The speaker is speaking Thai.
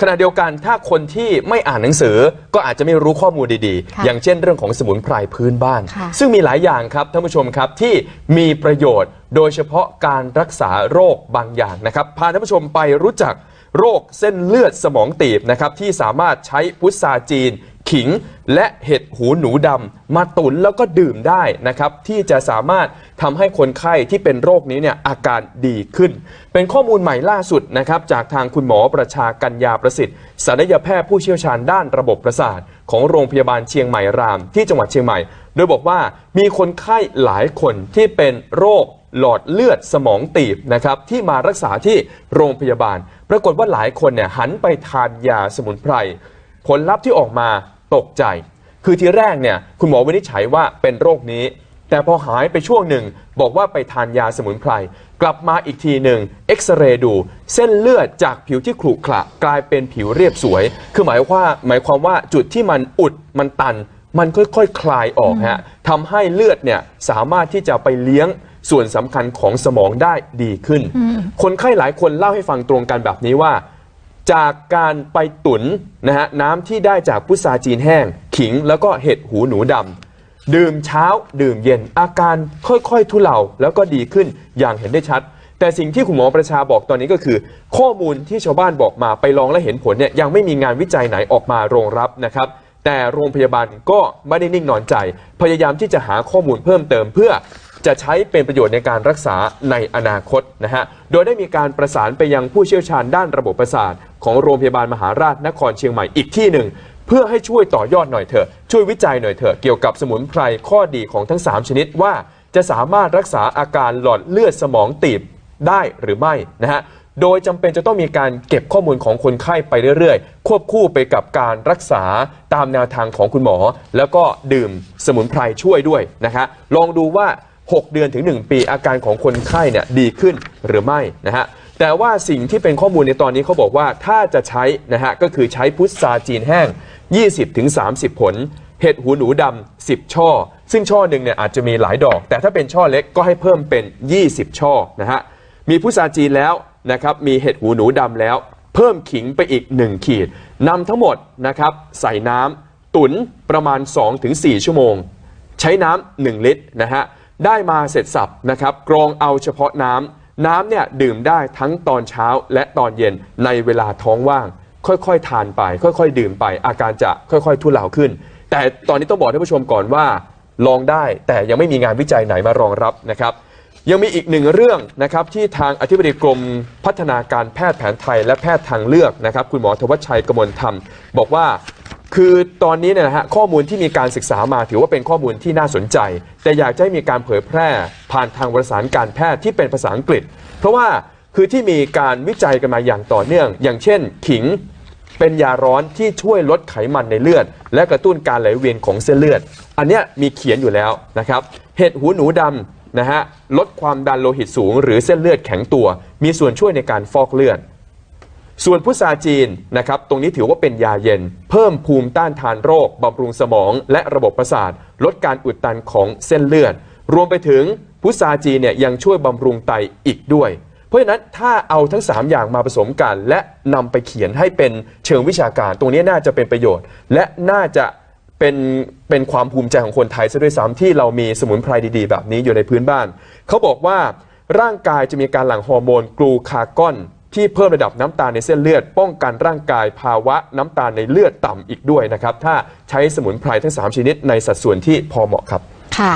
ขณะเดียวกันถ้าคนที่ไม่อ่านหนังสือก็อาจจะไม่รู้ข้อมูลดีค่ะๆอย่างเช่นเรื่องของสมุนไพรพื้นบ้านค่ะซึ่งมีหลายอย่างครับท่านผู้ชมครับที่มีประโยชน์ โดยเฉพาะการรักษาโรคบางอย่างนะครับพาท่านผู้ชมไปรู้จักโรคเส้นเลือดสมองตีบนะครับที่สามารถใช้พุทราจีน ขิง และเห็ดหูหนูดำมาตุนแล้วก็ดื่มได้นะครับที่จะสามารถทำให้คนไข้ที่เป็นโรคนี้เนี่ยอาการดีขึ้น เป็นข้อมูลใหม่ล่าสุดนะครับจากทางคุณหมอประชากัญญาประสิทธิ์ศัลยแพทย์ผู้เชี่ยวชาญด้านระบบประสาท ของโรงพยาบาลเชียงใหม่ราม ที่จังหวัดเชียงใหม่ โดยบอกว่ามีคนไข้หลายคนที่เป็นโรคหลอดเลือดสมองตีบนะครับที่มารักษาที่โรงพยาบาล ปรากฏว่าหลายคนเนี่ยหันไปทานยาสมุนไพรผลลัพธ์ที่ออกมา ตกใจ คือทีแรกเนี่ยคุณหมอวินิจฉัยว่าเป็นโรคนี้ แต่พอหายไปช่วงหนึ่ง บอกว่าไปทานยาสมุนไพร กลับมาอีกทีหนึ่งเอ็กซเรย์ดู เส้นเลือดจากผิวที่ขรุขระกลายเป็นผิวเรียบสวย คือหมายว่าหมายความว่าจุดที่มันอุดมันตัน มันค่อยๆคคลายออกฮะทำให้เลือดเนี่ยสามารถที่จะไปเลี้ยงส่วนสำคัญของสมองได้ดีขึ้น คนไข้หลายคนเล่าให้ฟังตรงกันแบบนี้ว่า จากการไปตุนนะฮะน้ำที่ได้จากพุทราจีนแห้ง ขิงแล้วก็เห็ดหูหนูดำดื่มเช้าดื่มเย็นอาการค่อยๆ ทุเลาแล้วก็ดีขึ้นอย่างเห็นได้ชัด แต่สิ่งที่คุณหมอประชาบอกตอนนี้ก็คือ ข้อมูลที่ชาวบ้านบอกมาไปลองและเห็นผลเนี่ยยังไม่มีงานวิจัยไหนออกมารองรับนะครับแต่โรงพยาบาลก็ไม่ได้นิ่งนอนใจ พยายามที่จะหาข้อมูลเพิ่มเติมเพื่อ จะใช้เป็นประโยชน์ในการรักษาในอนาคตนะฮะ โดยได้มีการประสานไปยังผู้เชี่ยวชาญด้านระบบประสาท ของโรงพยาบาลมหาราชนครเชียงใหม่อีกที่หนึ่ง เพื่อให้ช่วยต่อยอดหน่อยเถอะ ช่วยวิจัยหน่อยเถอะ เกี่ยวกับสมุนไพรข้อดีของทั้ง 3 ชนิดว่า จะสามารถรักษาอาการหลอดเลือดสมองตีบได้หรือไม่นะฮะโดยจำเป็นจะต้องมีการเก็บข้อมูลของคนไข้ไปเรื่อยๆ ควบคู่ไปกับการรักษาตามแนวทางของคุณหมอ แล้วก็ดื่มสมุนไพรช่วยด้วยนะฮะลองดูว่า 6 เดือนถึง 1 ปีอาการของคนไข้เนี่ยดีขึ้นหรือไม่นะฮะแต่ว่าสิ่งที่เป็นข้อมูลในตอนนี้เขาบอกว่าถ้าจะใช้นะฮะก็คือใช้พุทราจีนแห้ง 20-30 ผล เห็ดหูหนูดำ10 ช่อ ซึ่งช่อหนึ่งเนี่ยอาจจะมีหลายดอก แต่ถ้าเป็นช่อเล็กก็ให้เพิ่มเป็น 20 ช่อนะฮะมีพุทราจีนแล้วนะครับมีเห็ดหูหนูดำแล้ว เพิ่มขิงไปอีก 1 ขีดนำทั้งหมดนะครับใส่น้ำตุ๋นประมาณ 2-4 ชั่วโมง ใช้น้ำ1ลิตรนะฮะ ได้มาเสร็จสับนะครับกรองเอาเฉพาะน้ำน้ำเนี่ยดื่มได้ทั้งตอนเช้าและตอนเย็นในเวลาท้องว่าง ค่อยๆ ทานไป ค่อยๆ ดื่มไป อาการจะค่อยๆทุเลาขึ้น แต่ตอนนี้ต้องบอกท่านผู้ชมก่อนว่า ลองได้แต่ยังไม่มีงานวิจัยไหนมารองรับนะครับ ยังมีอีกหนึ่งเรื่องนะครับที่ทางอธิบดีกรมพัฒนาการแพทย์แผนไทย และแพทย์ทางเลือกนะครับ คุณหมอธวัชชัยกมลธรรม บอกว่า คือตอนนี้เนี่ยนะฮะข้อมูลที่มีการศึกษามาถือว่าเป็นข้อมูลที่น่าสนใจ แต่อยากจะให้มีการเผยแพร่ผ่านทางวารสารการแพทย์ที่เป็นภาษาอังกฤษ เพราะว่าคือที่มีการวิจัยกันมาอย่างต่อเนื่อง อย่างเช่น ขิงเป็นยาร้อนที่ช่วยลดไขมันในเลือด และกระตุ้นการไหลเวียนของเส้นเลือด อันนี้มีเขียนอยู่แล้วนะครับเห็ดหูหนูดำนะฮะลดความดันโลหิตสูง หรือเส้นเลือดแข็งตัว มีส่วนช่วยในการฟอกเลือด ส่วนพุทราจีนนะครับตรงนี้ถือว่าเป็นยาเย็น เพิ่มภูมิต้านทานโรคบำรุงสมอง และระบบประสาท ลดการอุดตันของเส้นเลือด รวมไปถึงพุทราจีนเนี่ยยังช่วยบำรุงไตอีกด้วย เพราะฉะนั้นถ้าเอาทั้ง 3 อย่างมาผสมกัน และนำไปเขียนให้เป็นเชิงวิชาการ ตรงนี้น่าจะเป็นประโยชน์ และน่าจะเป็นเป็นความภูมิใจของคนไทยซะด้วยซ้ำที่เรามีสมุนไพรดีๆ แบบนี้อยู่ในพื้นบ้านเขาบอกว่าร่างกายจะมีการหลั่งฮอร์โมนกลูคากอน ที่เพิ่มระดับน้ำตาลในเส้นเลือด ป้องกันร่างกายภาวะน้ำตาลในเลือดต่ำอีกด้วยนะครับ ถ้าใช้สมุนไพรทั้ง 3 ชนิดในสัดส่วนที่พอเหมาะครับ ค่ะ